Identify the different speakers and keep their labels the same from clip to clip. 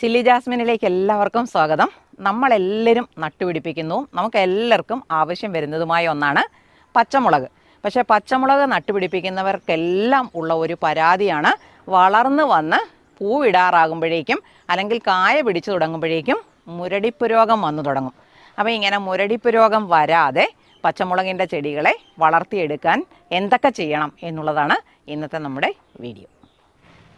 Speaker 1: Chilli ജാസ്മിനിലേക്ക് എല്ലാവർക്കും സ്വാഗതം. നമ്മളെല്ലാവരും നട്ടുപിടിപ്പിക്കുന്നു. നമുക്ക് എല്ലാവർക്കും ആവശ്യം വരുന്നതുമായ ഒന്നാണ് പച്ചമുളക്. പക്ഷേ പച്ചമുളക് നട്ടുപിടിപ്പിക്കുന്നവർക്കെല്ലാം ഉള്ള ഒരു പരാതിയാണ് വളർന്നു വന്ന് പൂവിടാറാകുമ്പോഴേക്കും അല്ലെങ്കിൽ കായ പിടിച്ചു തുടങ്ങുമ്പോഴേക്കും മുരടിപ്പ് രോഗം വന്നു തുടങ്ങും. അപ്പോൾ ഇങ്ങനെ മുരടിപ്പ് രോഗം വരാതെ പച്ചമുളകിന്റെ ചെടികളെ വളർത്തിയെടുക്കാൻ എന്തൊക്കെ ചെയ്യണം എന്നുള്ളതാണ് ഇന്നത്തെ നമ്മുടെ വീഡിയോ.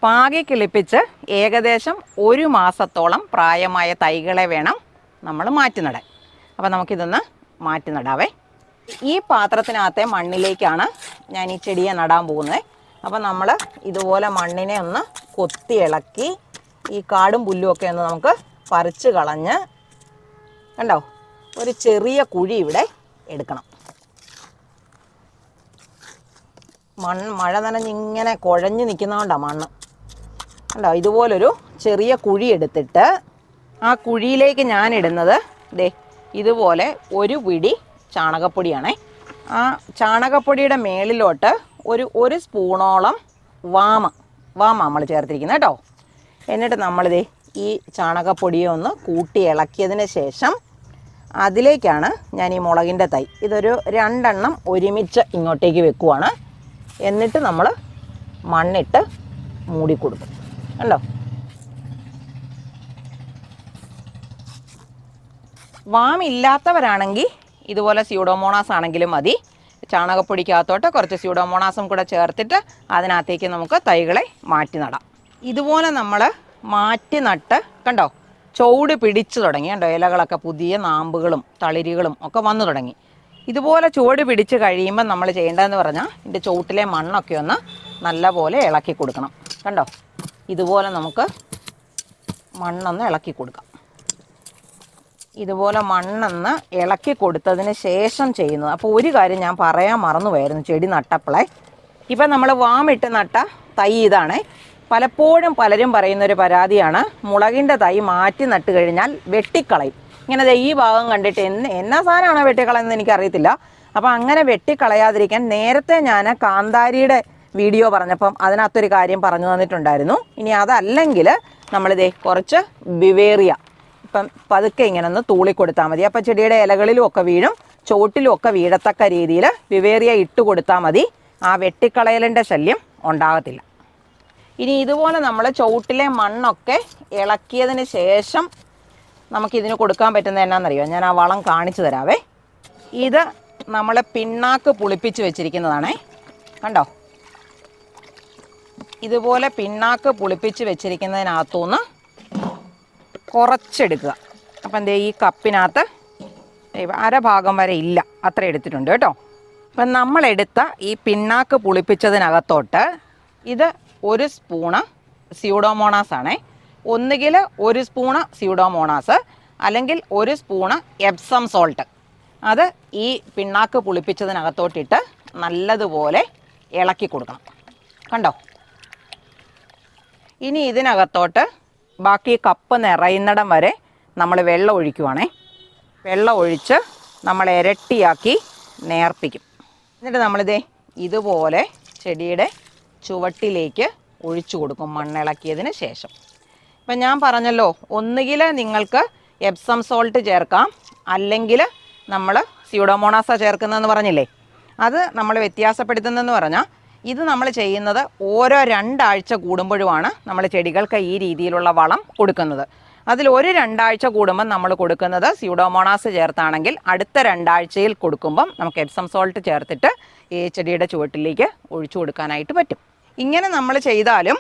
Speaker 1: പാകി കിളിപ്പിച്ച് ഏകദേശം ഒരു മാസത്തോളം പ്രായമായ തൈകളെ വേണം നമ്മൾ മാറ്റി നടാൻ. അപ്പോൾ നമുക്കിതൊന്ന് മാറ്റി നടാവേ. ഈ പാത്രത്തിനകത്തെ മണ്ണിലേക്കാണ് ഞാൻ ഈ ചെടിയെ നടാൻ പോകുന്നത്. അപ്പോൾ നമ്മൾ ഇതുപോലെ മണ്ണിനെ ഒന്ന് കൊത്തി ഇളക്കി ഈ കാടും പുല്ലും ഒക്കെ ഒന്ന് നമുക്ക് പറിച്ച് കളഞ്ഞ് കണ്ടോ? ഒരു ചെറിയ കുഴി ഇവിടെ എടുക്കണം. മണ്ണ് മഴ നനഞ്ഞിങ്ങനെ കുഴഞ്ഞ് നിൽക്കുന്നതുകൊണ്ടാണ് മണ്ണ്. കണ്ടോ ഇതുപോലൊരു ചെറിയ കുഴി എടുത്തിട്ട് ആ കുഴിയിലേക്ക് ഞാൻ ഇടുന്നത് ദേ ഇതുപോലെ ഒരു പിടി ചാണകപ്പൊടിയാണേ. ആ ചാണകപ്പൊടിയുടെ മേളിലോട്ട് ഒരു ഒരു സ്പൂണോളം വാമ വാമ നമ്മൾ ചേർത്തിരിക്കുന്നത് കേട്ടോ. എന്നിട്ട് നമ്മളിതേ ഈ ചാണകപ്പൊടിയെ ഒന്ന് കൂട്ടി ഇളക്കിയതിന് ശേഷം അതിലേക്കാണ് ഞാൻ ഈ മുളകിന്റെ തൈ ഇതൊരു രണ്ടെണ്ണം ഒരുമിച്ച് ഇങ്ങോട്ടേക്ക് വെക്കുവാണ്. എന്നിട്ട് നമ്മൾ മണ്ണിട്ട് മൂടി കൊടുക്കും. കണ്ടോ വാമില്ലാത്തവരാണെങ്കിൽ ഇതുപോലെ സ്യൂഡോമോണാസ് ആണെങ്കിലും മതി. ചാണകപ്പൊടിക്കകത്തോട്ട് കുറച്ച് സ്യൂഡോമോണാസും കൂടെ ചേർത്തിട്ട് അതിനകത്തേക്ക് നമുക്ക് തൈകളെ മാറ്റി നടാം. ഇതുപോലെ നമ്മൾ മാറ്റി നട്ട് കണ്ടോ? ചുവട് പിടിച്ചു തുടങ്ങി. കണ്ടോ? ഇലകളൊക്കെ പുതിയ നാമ്പുകളും തളിരുകളും ഒക്കെ വന്നു തുടങ്ങി. ഇതുപോലെ ചുവട് പിടിച്ച് കഴിയുമ്പോൾ നമ്മൾ ചെയ്യേണ്ടതെന്ന് പറഞ്ഞാൽ ഇതിന്റെ ചുവട്ടിലെ മണ്ണൊക്കെ ഒന്ന് നല്ലപോലെ ഇളക്കി കൊടുക്കണം. കണ്ടോ? ഇതുപോലെ നമുക്ക് മണ്ണൊന്ന് ഇളക്കി കൊടുക്കാം. ഇതുപോലെ മണ്ണെന്ന് ഇളക്കി കൊടുത്തതിന് ശേഷം ചെയ്യുന്നത്. അപ്പോൾ ഒരു കാര്യം ഞാൻ പറയാൻ മറന്നുപോയായിരുന്നു ചെടി നട്ടപ്പോളെ. ഇപ്പം നമ്മൾ വാമിട്ട് നട്ട തൈ ഇതാണ്. പലപ്പോഴും പലരും പറയുന്ന ഒരു പരാതിയാണ്. മുളകിന്റെ തൈ മാറ്റി നട്ട് കഴിഞ്ഞാൽ വെട്ടിക്കളയും. ഇങ്ങനെ ഈ ഭാഗം കണ്ടിട്ട് എന്ന് എന്നാ സാധനമാണോ വെട്ടിക്കളയെന്ന് എനിക്കറിയത്തില്ല. അപ്പോൾ അങ്ങനെ വെട്ടിക്കളയാതിരിക്കാൻ നേരത്തെ ഞാൻ കാന്താരിയുടെ വീഡിയോ പറഞ്ഞപ്പം അതിനകത്തൊരു കാര്യം പറഞ്ഞു തന്നിട്ടുണ്ടായിരുന്നു. ഇനി അതല്ലെങ്കിൽ നമ്മളിതേ കുറച്ച് ബിവേറിയ ഇപ്പം പതുക്കെ ഇങ്ങനെ ഒന്ന് തൂളി കൊടുത്താൽ മതി. അപ്പം ചെടിയുടെ ഇലകളിലും ഒക്കെ വീഴും ചോട്ടിലും ഒക്കെ വീഴത്തക്ക രീതിയിൽ വിവേറിയ ഇട്ട് കൊടുത്താൽ മതി. ആ വെട്ടിക്കളയലിന്റെ ശല്യം ഉണ്ടാകത്തില്ല. ഇനി ഇതുപോലെ നമ്മൾ ചുവട്ടിലെ മണ്ണൊക്കെ ഇളക്കിയതിന് ശേഷം നമുക്കിതിന് കൊടുക്കാൻ പറ്റുന്നത് എന്നാണെന്നറിയോ? ഞാൻ ആ വളം കാണിച്ചു തരാവേ. ഇത് നമ്മൾ പിണ്ണാക്ക് പുളിപ്പിച്ച് വെച്ചിരിക്കുന്നതാണേ. കണ്ടോ? ഇതുപോലെ പിണ്ണാക്ക് പുളിപ്പിച്ച് വെച്ചിരിക്കുന്നതിനകത്തുനിന്ന് കുറച്ചെടുക്കുക. അപ്പം എന്തേ ഈ കപ്പിനകത്ത് അരഭാഗം അര ഭാഗം വരെ ഇല്ല. അത്ര എടുത്തിട്ടുണ്ട് കേട്ടോ. അപ്പം നമ്മളെടുത്ത ഈ പിണ്ണാക്ക് പുളിപ്പിച്ചതിനകത്തോട്ട് ഇത് ഒരു സ്പൂണ് സ്യൂഡോമോണാസ് ആണേ. ഒന്നുകിൽ ഒരു സ്പൂണ് സ്യൂഡോമോണാസ് അല്ലെങ്കിൽ ഒരു സ്പൂണ് എപ്സം സോൾട്ട് അത് ഈ പിണ്ണാക്ക് പുളിപ്പിച്ചതിനകത്തോട്ടിട്ട് നല്ലതുപോലെ ഇളക്കി കൊടുക്കണം. കണ്ടോ? ഇനി ഇതിനകത്തോട്ട് ബാക്കി കപ്പ് നിറയുന്നിടം വരെ നമ്മൾ വെള്ളം ഒഴിക്കുവാണേ. വെള്ളം ഒഴിച്ച് നമ്മൾ ഇരട്ടിയാക്കി നേർപ്പിക്കും. എന്നിട്ട് നമ്മളിതേ ഇതുപോലെ ചെടിയുടെ ചുവട്ടിലേക്ക് ഒഴിച്ചു കൊടുക്കും മണ്ണിളക്കിയതിന് ശേഷം. ഇപ്പം ഞാൻ പറഞ്ഞല്ലോ ഒന്നുകിൽ നിങ്ങൾക്ക് എപ്സം സോൾട്ട് ചേർക്കാം അല്ലെങ്കിൽ നമ്മൾ സ്യൂഡോമോണാസ ചേർക്കുന്നതെന്ന് പറഞ്ഞില്ലേ? അത് നമ്മൾ വ്യത്യാസപ്പെടുത്തുന്നതെന്ന് പറഞ്ഞാൽ ഇത് നമ്മൾ ചെയ്യുന്നത് ഓരോ രണ്ടാഴ്ച കൂടുമ്പോഴുമാണ് നമ്മൾ ചെടികൾക്ക് ഈ രീതിയിലുള്ള വളം കൊടുക്കുന്നത്. അതിൽ ഒരു രണ്ടാഴ്ച കൂടുമ്പം നമ്മൾ കൊടുക്കുന്നത് സ്യൂഡോമോണാസ് ചേർത്താണെങ്കിൽ അടുത്ത രണ്ടാഴ്ചയിൽ കൊടുക്കുമ്പം നമുക്ക് എപ്സം സോൾട്ട് ചേർത്തിട്ട് ഈ ചെടിയുടെ ചുവട്ടിലേക്ക് ഒഴിച്ചു കൊടുക്കാനായിട്ട് പറ്റും. ഇങ്ങനെ നമ്മൾ ചെയ്താലും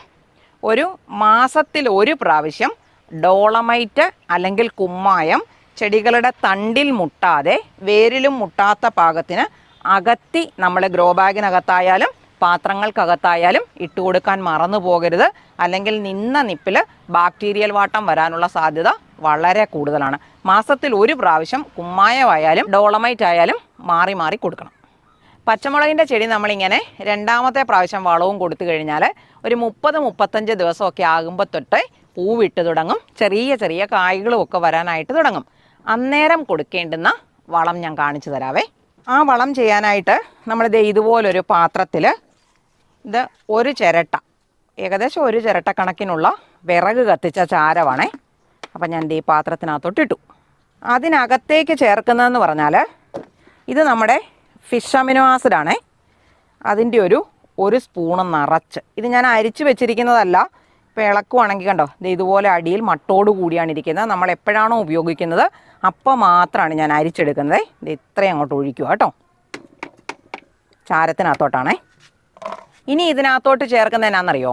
Speaker 1: ഒരു മാസത്തിൽ ഒരു പ്രാവശ്യം ഡോളമൈറ്റ് അല്ലെങ്കിൽ കുമ്മായം ചെടികളുടെ തണ്ടിൽ മുട്ടാതെ വേരിലും മുട്ടാത്ത പാകത്തിന് അകത്തി നമ്മൾ ഗ്രോ ബാഗിനകത്തായാലും പാത്രങ്ങൾക്കകത്തായാലും ഇട്ട് കൊടുക്കാൻ മറന്നു പോകരുത്. അല്ലെങ്കിൽ നിന്ന നിപ്പിൽ ബാക്ടീരിയൽ വാട്ടം വരാനുള്ള സാധ്യത വളരെ കൂടുതലാണ്. മാസത്തിൽ ഒരു പ്രാവശ്യം കുമ്മായമായാലും ഡോളമൈറ്റ് ആയാലും മാറി മാറി കൊടുക്കണം. പച്ചമുളകിന്റെ ചെടി നമ്മളിങ്ങനെ രണ്ടാമത്തെ പ്രാവശ്യം വളവും കൊടുത്തു കഴിഞ്ഞാൽ ഒരു മുപ്പത് മുപ്പത്തഞ്ച് ദിവസമൊക്കെ ആകുമ്പോൾ തൊട്ട് പൂവിട്ട് തുടങ്ങും. ചെറിയ ചെറിയ കായ്കളും ഒക്കെ വരാനായിട്ട് തുടങ്ങും. അന്നേരം കൊടുക്കേണ്ടുന്ന വളം ഞാൻ കാണിച്ചു തരാവേ. ആ വളം ചെയ്യാനായിട്ട് നമ്മളിത് ഇതുപോലൊരു പാത്രത്തിൽ ഇത് ഒരു ചിരട്ട. ഏകദേശം ഒരു ചിരട്ട കണക്കിനുള്ള വിറക് കത്തിച്ച ചാരമാണേ. അപ്പം ഞാൻ ഈ പാത്രത്തിനകത്തോട്ട് ഇട്ടു. അതിനകത്തേക്ക് ചേർക്കുന്നതെന്ന് പറഞ്ഞാൽ ഇത് നമ്മുടെ ഫിഷ് അമിനോ ആസിഡാണേ. അതിന്റെ ഒരു ഒരു സ്പൂണ് നിറച്ച്. ഇത് ഞാൻ അരിച്ച് വെച്ചിരിക്കുന്നതല്ല ഇപ്പോൾ ഇളക്കുവാണെങ്കിൽ കണ്ടോ? ഇത് ഇതുപോലെ അടിയിൽ മട്ടോട് കൂടിയാണ് ഇരിക്കുന്നത്. നമ്മൾ എപ്പോഴാണോ ഉപയോഗിക്കുന്നത് അപ്പോൾ മാത്രമാണ് ഞാൻ അരിച്ചെടുക്കുന്നത്. ഇത് ഇത്രയും അങ്ങോട്ട് ഒഴിക്കുക കേട്ടോ. ചാരത്തിനകത്തോട്ടാണേ. ഇനി ഇതിനകത്തോട്ട് ചേർക്കുന്നത് എന്നാണെന്നറിയോ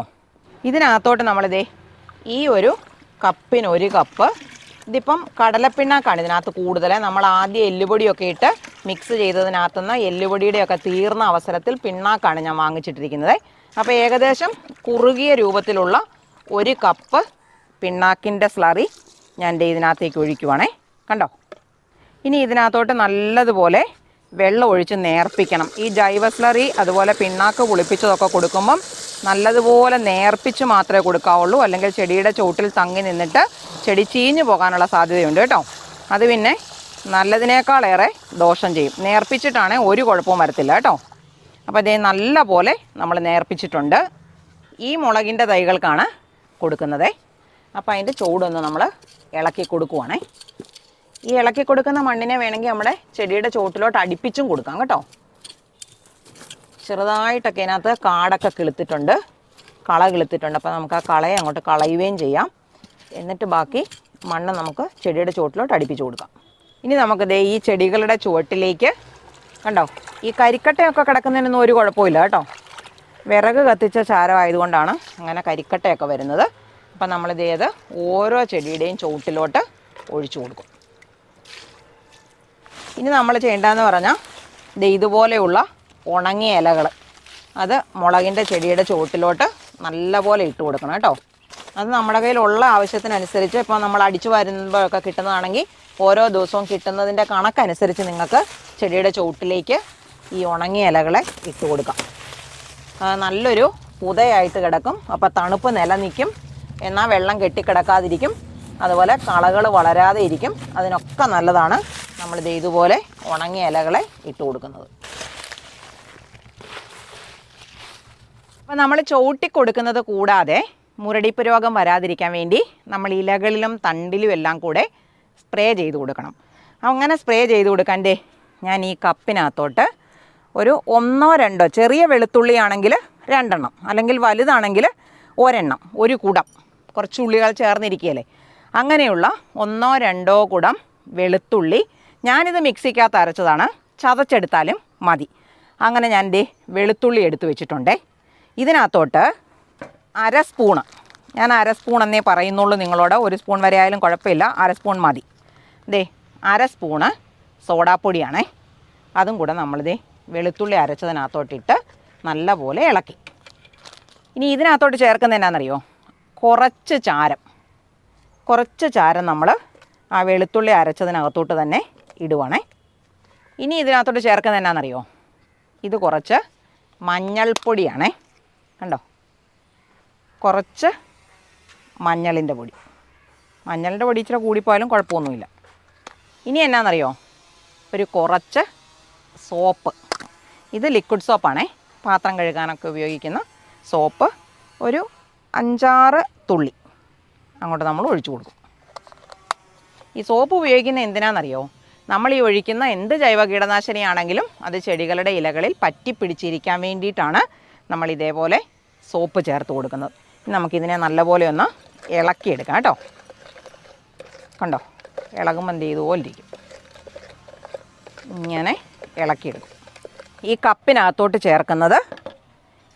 Speaker 1: ഇതിനകത്തോട്ട് നമ്മളിതേ ഈ ഒരു കപ്പിന് ഒരു കപ്പ് ഇതിപ്പം കടലപ്പിണ്ണാക്കാണ് ഇതിനകത്ത് കൂടുതൽ നമ്മൾ ആദ്യം എല്ലുപൊടിയൊക്കെ ഇട്ട് മിക്സ് ചെയ്തതിനകത്തു നിന്ന് എല്ലുപൊടിയുടെയൊക്കെ തീർന്ന അവസരത്തിൽ പിണ്ണാക്കാണ് ഞാൻ വാങ്ങിച്ചിട്ടിരിക്കുന്നത്. അപ്പോൾ ഏകദേശം കുറുകിയ രൂപത്തിലുള്ള ഒരു കപ്പ് പിണ്ണാക്കിന്റെ സ്ലറി ഞാൻ ഇതിനകത്തേക്ക് ഒഴിക്കുവാണേ. കണ്ടോ? ഇനി ഇതിനകത്തോട്ട് നല്ലതുപോലെ വെള്ളം ഒഴിച്ച് നേർപ്പിക്കണം. ഈ ജൈവ സ്ലറി അതുപോലെ പിണ്ണാക്ക് പുളിപ്പിച്ചതൊക്കെ കൊടുക്കുമ്പം നല്ലതുപോലെ നേർപ്പിച്ച് മാത്രമേ കൊടുക്കാവുള്ളൂ. അല്ലെങ്കിൽ ചെടിയുടെ ചോട്ടിൽ തങ്ങി നിന്നിട്ട് ചെടി ചീഞ്ഞു പോകാനുള്ള സാധ്യതയുണ്ട് കേട്ടോ. അത് പിന്നെ നല്ലതിനേക്കാളേറെ ദോഷം ചെയ്യും. നേർപ്പിച്ചിട്ടാണ് ഒരു കുഴപ്പവും വരത്തില്ല കേട്ടോ. അപ്പോൾ ഇതേ നല്ല പോലെ നമ്മൾ നേർപ്പിച്ചിട്ടുണ്ട്. ഈ മുളകിന്റെ തൈകൾക്കാണ് കൊടുക്കുന്നത്. അപ്പോൾ അതിന്റെ ചൂടൊന്ന് നമ്മൾ ഇളക്കി കൊടുക്കുവാണേ. ഈ ഇളക്കി കൊടുക്കുന്ന മണ്ണിനെ വേണമെങ്കിൽ നമ്മുടെ ചെടിയുടെ ചോട്ടിലോട്ട് അടിപ്പിച്ചും കൊടുക്കാം കേട്ടോ. ചെറുതായിട്ടൊക്കെ അതിനകത്ത് കാടൊക്കെ കിളുത്തിട്ടുണ്ട്. കള കിളുത്തിട്ടുണ്ട്. അപ്പോൾ നമുക്ക് ആ കളയെ അങ്ങോട്ട് കളയുകയും ചെയ്യാം. എന്നിട്ട് ബാക്കി മണ്ണ് നമുക്ക് ചെടിയുടെ ചുവട്ടിലോട്ട് അടുപ്പിച്ച് കൊടുക്കാം. ഇനി നമുക്ക് ദേ ഈ ചെടികളുടെ ചുവട്ടിലേക്ക് കണ്ടോ ഈ കരിക്കട്ടയൊക്കെ കിടക്കുന്നതിനൊന്നും ഒരു കുഴപ്പമില്ല കേട്ടോ. വിറക് കത്തിച്ച ചാരമായതുകൊണ്ടാണ് അങ്ങനെ കരിക്കട്ടയൊക്കെ വരുന്നത്. അപ്പം നമ്മളിതേത് ഓരോ ചെടിയുടെയും ചുവട്ടിലോട്ട് ഒഴിച്ചു കൊടുക്കും. ഇനി നമ്മൾ ചെയ്യേണ്ടതെന്ന് പറഞ്ഞാൽ ഇത് ഇതുപോലെയുള്ള ഉണങ്ങിയ ഇലകൾ അത് മുളകിന്റെ ചെടിയുടെ ചുവട്ടിലോട്ട് നല്ലപോലെ ഇട്ട് കൊടുക്കണം കേട്ടോ. അത് നമ്മുടെ കയ്യിലുള്ള ആവശ്യത്തിനനുസരിച്ച് ഇപ്പോൾ നമ്മൾ അടിച്ചു വരുമ്പോഴൊക്കെ കിട്ടുന്നതാണെങ്കിൽ ഓരോ ദിവസവും കിട്ടുന്നതിന്റെ കണക്കനുസരിച്ച് നിങ്ങൾക്ക് ചെടിയുടെ ചുവട്ടിലേക്ക് ഈ ഉണങ്ങിയ ഇലകളെ ഇട്ട് കൊടുക്കാം. നല്ലൊരു പുതയായിട്ട് കിടക്കും. അപ്പോൾ തണുപ്പ് നിലനിൽക്കും. എന്നാൽ വെള്ളം കെട്ടിക്കിടക്കാതിരിക്കും. അതുപോലെ കളകൾ വളരാതെ ഇരിക്കും. അതിനൊക്കെ നല്ലതാണ് നമ്മളിത് ഇതുപോലെ ഉണങ്ങിയ ഇലകളെ ഇട്ട് കൊടുക്കുന്നത്. അപ്പോൾ നമ്മൾ ചവിട്ടി കൊടുക്കുന്നത് കൂടാതെ മുരടിപ്പ് രോഗം വരാതിരിക്കാൻ വേണ്ടി നമ്മൾ ഇലകളിലും തണ്ടിലും എല്ലാം കൂടെ സ്പ്രേ ചെയ്ത് കൊടുക്കണം. അങ്ങനെ സ്പ്രേ ചെയ്ത് കൊടുക്കണ്ടേ ഞാൻ ഈ കപ്പിനകത്തോട്ട് ഒരു ഒന്നോ രണ്ടോ ചെറിയ വെളുത്തുള്ളി ആണെങ്കിൽ രണ്ടെണ്ണം അല്ലെങ്കിൽ വലുതാണെങ്കിൽ ഒരെണ്ണം ഒരു കുടം കുറച്ച് ഉള്ളികൾ ചേർന്നിരിക്കുകയല്ലേ? അങ്ങനെയുള്ള ഒന്നോ രണ്ടോ കുടം വെളുത്തുള്ളി ഞാനിത് മിക്സിക്കകത്ത് അരച്ചതാണ്. ചതച്ചെടുത്താലും മതി. അങ്ങനെ ഞാൻ ദേ വെളുത്തുള്ളി എടുത്ത് വെച്ചിട്ടുണ്ടേ. ഇതിനകത്തോട്ട് അര സ്പൂണ്. ഞാൻ അര സ്പൂൺ എന്നേ പറയുന്നുള്ളൂ നിങ്ങളോട്. ഒരു സ്പൂൺ വരെ ആയാലും കുഴപ്പമില്ല. അര സ്പൂൺ മതി. ദേ അര സ്പൂണ് സോഡാപ്പൊടിയാണേ. അതും കൂടെ നമ്മളിതേ വെളുത്തുള്ളി അരച്ചതിനകത്തോട്ടിട്ട് നല്ലപോലെ ഇളക്കി. ഇനി ഇതിനകത്തോട്ട് ചേർക്കുന്നത് എന്നാണെന്നറിയോ കുറച്ച് ചാരം. കുറച്ച് ചാരം നമ്മൾ ആ വെളുത്തുള്ളി അരച്ചതിനകത്തോട്ട് തന്നെ ഇടുവാണേ. ഇനി ഇതിനകത്തോട്ട് ചേർക്കുന്നത് എന്നാണെന്നറിയോ ഇത് കുറച്ച് മഞ്ഞൾപ്പൊടിയാണേ. കണ്ടോ? കുറച്ച് മഞ്ഞളിന്റെ പൊടി. മഞ്ഞളിന്റെ പൊടി ഇച്ചിരി കൂടിപ്പോയാലും കുഴപ്പമൊന്നുമില്ല. ഇനി എന്നാണെന്നറിയോ ഒരു കുറച്ച് സോപ്പ്. ഇത് ലിക്വിഡ് സോപ്പാണേ. പാത്രം കഴുകാനൊക്കെ ഉപയോഗിക്കുന്ന സോപ്പ്. ഒരു അഞ്ചാറ് തുള്ളി അങ്ങോട്ട് നമ്മൾ ഒഴിച്ചു കൊടുക്കും. ഈ സോപ്പ് ഉപയോഗിക്കുന്ന എന്തിനാണെന്നറിയോ നമ്മൾ ഈ ഒഴിക്കുന്ന എന്ത് ജൈവ കീടനാശിനിയാണെങ്കിലും അത് ചെടികളുടെ ഇലകളിൽ പറ്റിപ്പിടിച്ചിരിക്കാൻ വേണ്ടിയിട്ടാണ് നമ്മൾ ഇതേപോലെ സോപ്പ് ചേർത്ത് കൊടുക്കുന്നത്. നമുക്കിതിനെ നല്ലപോലെ ഒന്ന് ഇളക്കിയെടുക്കാം കേട്ടോ. കണ്ടോ? ഇളകുമ്പോൾ എന്ത് ചെയ്തുപോലെ ഇരിക്കും ഇങ്ങനെ ഇളക്കിയെടുക്കും. ഈ കപ്പിനകത്തോട്ട് ചേർക്കുന്നത്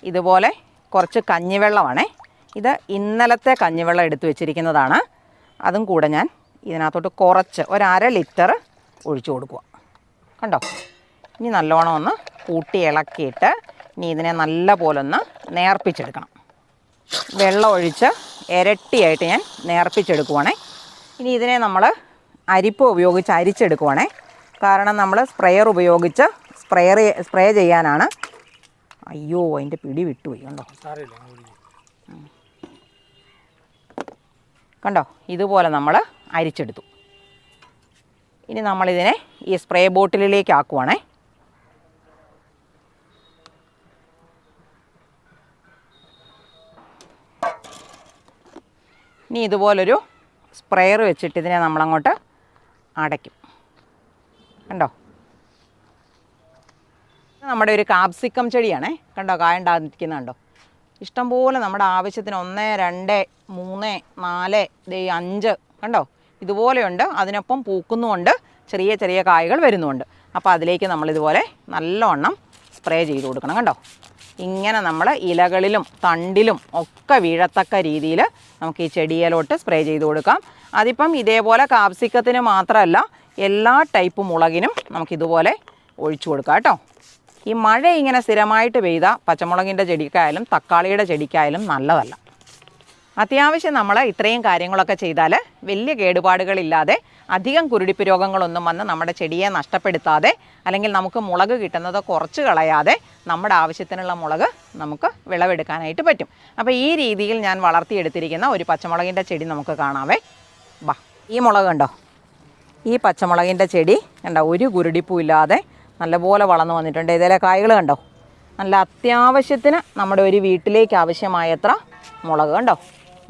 Speaker 1: ഇതുപോലെ കുറച്ച് കഞ്ഞിവെള്ളമാണേ. ഇത് ഇന്നലത്തെ കഞ്ഞിവെള്ളം എടുത്തു വെച്ചിരിക്കുന്നതാണ്. അതും കൂടെ ഞാൻ ഇതിനകത്തോട്ട് കുറച്ച് ഒരു അര ലിറ്റർ ഒഴിച്ചു കൊടുക്കുക. കണ്ടോ? ഇനി നല്ലോണം ഒന്ന് കൂട്ടി ഇളക്കിയിട്ട് ഇനി ഇതിനെ നല്ല പോലെ ഒന്ന് നേർപ്പിച്ചെടുക്കണം. വെള്ളം ഒഴിച്ച് ഇരട്ടിയായിട്ട് ഞാൻ നേർപ്പിച്ചെടുക്കുവാണേ. ഇനി ഇതിനെ നമ്മൾ അരിപ്പ് ഉപയോഗിച്ച് അരിച്ചെടുക്കുവാണേ. കാരണം നമ്മൾ സ്പ്രെയർ ഉപയോഗിച്ച് സ്പ്രെയർ സ്പ്രേ ചെയ്യാനാണ്. അയ്യോ അതിന്റെ പിടി വിട്ടുപോയി. കണ്ടോ? കണ്ടോ? ഇതുപോലെ നമ്മൾ അരിച്ചെടുത്തു. ഇനി നമ്മളിതിനെ ഈ സ്പ്രേ ബോട്ടിലേക്ക് ആക്കുവാണേ. ഇനി ഇതുപോലൊരു സ്പ്രെയർ വെച്ചിട്ട് ഇതിനെ നമ്മളങ്ങോട്ട് അടയ്ക്കും. കണ്ടോ? നമ്മുടെ ഒരു കാപ്സിക്കം ചെടിയാണേ. കണ്ടോ? കായണ്ടാതിരിക്കുന്ന കണ്ടോ? ഇഷ്ടംപോലെ നമ്മുടെ ആവശ്യത്തിന് ഒന്ന് രണ്ട് മൂന്ന് നാല് അഞ്ച്. കണ്ടോ? ഇതുപോലെയുണ്ട്. അതിനൊപ്പം പൂക്കുന്നുമുണ്ട്. ചെറിയ ചെറിയ കായകൾ വരുന്നുമുണ്ട്. അപ്പോൾ അതിലേക്ക് നമ്മളിതുപോലെ നല്ലവണ്ണം സ്പ്രേ ചെയ്ത് കൊടുക്കണം കണ്ടോ? ഇങ്ങനെ നമ്മൾ ഇലകളിലും തണ്ടിലും ഒക്കെ വീഴത്തക്ക രീതിയിൽ നമുക്ക് ഈ ചെടിയിലോട്ട് സ്പ്രേ ചെയ്ത് കൊടുക്കാം. അതിപ്പം ഇതേപോലെ കാപ്സിക്കത്തിന് മാത്രമല്ല എല്ലാ ടൈപ്പ് മുളകിനും നമുക്കിതുപോലെ ഒഴിച്ചു കൊടുക്കാം കേട്ടോ. ഈ മഴ ഇങ്ങനെ സ്ഥിരമായിട്ട് പെയ്താൽ പച്ചമുളകിന്റെ ചെടിക്കായാലും തക്കാളിയുടെ ചെടിക്കായാലും നല്ലതല്ല. അത്യാവശ്യം നമ്മൾ ഇത്രയും കാര്യങ്ങളൊക്കെ ചെയ്താൽ വലിയ കേടുപാടുകളില്ലാതെ അധികം കുരുടിപ്പ് രോഗങ്ങളൊന്നും വന്ന് നമ്മുടെ ചെടിയെ നഷ്ടപ്പെടുത്താതെ അല്ലെങ്കിൽ നമുക്ക് മുളക് കിട്ടുന്നത് കുറച്ച് കളയാതെ നമ്മുടെ ആവശ്യത്തിനുള്ള മുളക് നമുക്ക് വിളവെടുക്കാനായിട്ട് പറ്റും. അപ്പോൾ ഈ രീതിയിൽ ഞാൻ വളർത്തിയെടുത്തിരിക്കുന്ന ഒരു പച്ചമുളകിന്റെ ചെടി നമുക്ക് കാണാവേ. ബാ ഈ മുളക് കണ്ടോ? ഈ പച്ചമുളകിന്റെ ചെടി കണ്ടോ? ഒരു കുരുടിപ്പും ഇല്ലാതെ നല്ലപോലെ വളർന്നു വന്നിട്ടുണ്ട്. ഇതിലെ കായകൾ കണ്ടോ? നല്ല അത്യാവശ്യത്തിന് നമ്മുടെ ഒരു വീട്ടിലേക്ക് ആവശ്യമായത്ര മുളക് കണ്ടോ?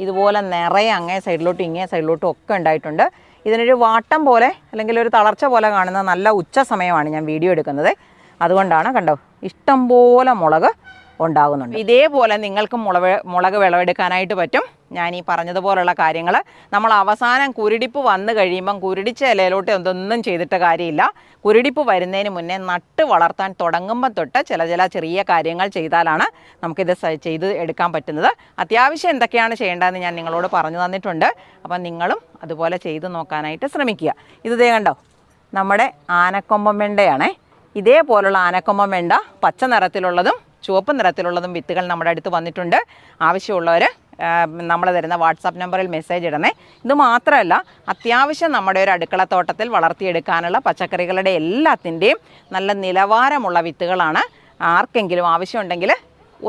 Speaker 1: ഇതുപോലെ നിറയെ അങ്ങേ സൈഡിലോട്ടും ഇങ്ങേ സൈഡിലോട്ടും ഒക്കെ ഉണ്ടായിട്ടുണ്ട്. ഇതിനൊരു വാട്ടം പോലെ അല്ലെങ്കിൽ ഒരു തളർച്ച പോലെ കാണുന്ന നല്ല ഉച്ച സമയമാണ് ഞാൻ വീഡിയോ എടുക്കുന്നത്. അതുകൊണ്ടാണ് കണ്ടോ ഇഷ്ടം പോലെ മുളക് ഉണ്ടാകുന്നുണ്ട്. ഇതേപോലെ നിങ്ങൾക്ക് മുളക് മുളക് വിളവെടുക്കാനായിട്ട് പറ്റും. ഞാൻ ഈ പറഞ്ഞതുപോലുള്ള കാര്യങ്ങൾ നമ്മൾ അവസാനം കുരുടിപ്പ് വന്നു കഴിയുമ്പം കുരുടിച്ച ഇലയിലോട്ട് എന്തൊന്നും ചെയ്തിട്ട് കാര്യമില്ല. കുരുടിപ്പ് വരുന്നതിന് മുന്നേ നട്ട് വളർത്താൻ തുടങ്ങുമ്പോൾ തൊട്ട് ചില ചില ചെറിയ കാര്യങ്ങൾ ചെയ്താലാണ് നമുക്കിത് ചെയ്ത് എടുക്കാൻ പറ്റുന്നത്. അത്യാവശ്യം എന്തൊക്കെയാണ് ചെയ്യേണ്ടതെന്ന് ഞാൻ നിങ്ങളോട് പറഞ്ഞു തന്നിട്ടുണ്ട്. അപ്പം നിങ്ങളും അതുപോലെ ചെയ്ത് നോക്കാനായിട്ട് ശ്രമിക്കുക. ഇത് ദേ കണ്ടോ? നമ്മുടെ ആനക്കൊമ്പൻ വെണ്ടയാണേ. ഇതേപോലുള്ള ആനക്കൊമ്പൻ വെണ്ട പച്ച നിറത്തിലുള്ളതും ചുവപ്പ് നിറത്തിലുള്ളതും വിത്തുകൾ നമ്മുടെ അടുത്ത് വന്നിട്ടുണ്ട്. ആവശ്യമുള്ളവർ നമ്മൾ തരുന്ന വാട്സാപ്പ് നമ്പറിൽ മെസ്സേജ് ഇടണേ. ഇത് മാത്രമല്ല അത്യാവശ്യം നമ്മുടെ ഒരു അടുക്കളത്തോട്ടത്തിൽ വളർത്തിയെടുക്കാനുള്ള പച്ചക്കറികളുടെ എല്ലാത്തിന്റെയും നല്ല നിലവാരമുള്ള വിത്തുകളാണ്. ആർക്കെങ്കിലും ആവശ്യമുണ്ടെങ്കിൽ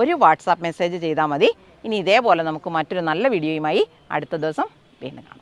Speaker 1: ഒരു വാട്സാപ്പ് മെസ്സേജ് ചെയ്താൽ മതി. ഇനി ഇതേപോലെ നമുക്ക് മറ്റൊരു നല്ല വീഡിയോയുമായി അടുത്ത ദിവസം വീണ്ടും കാണാം.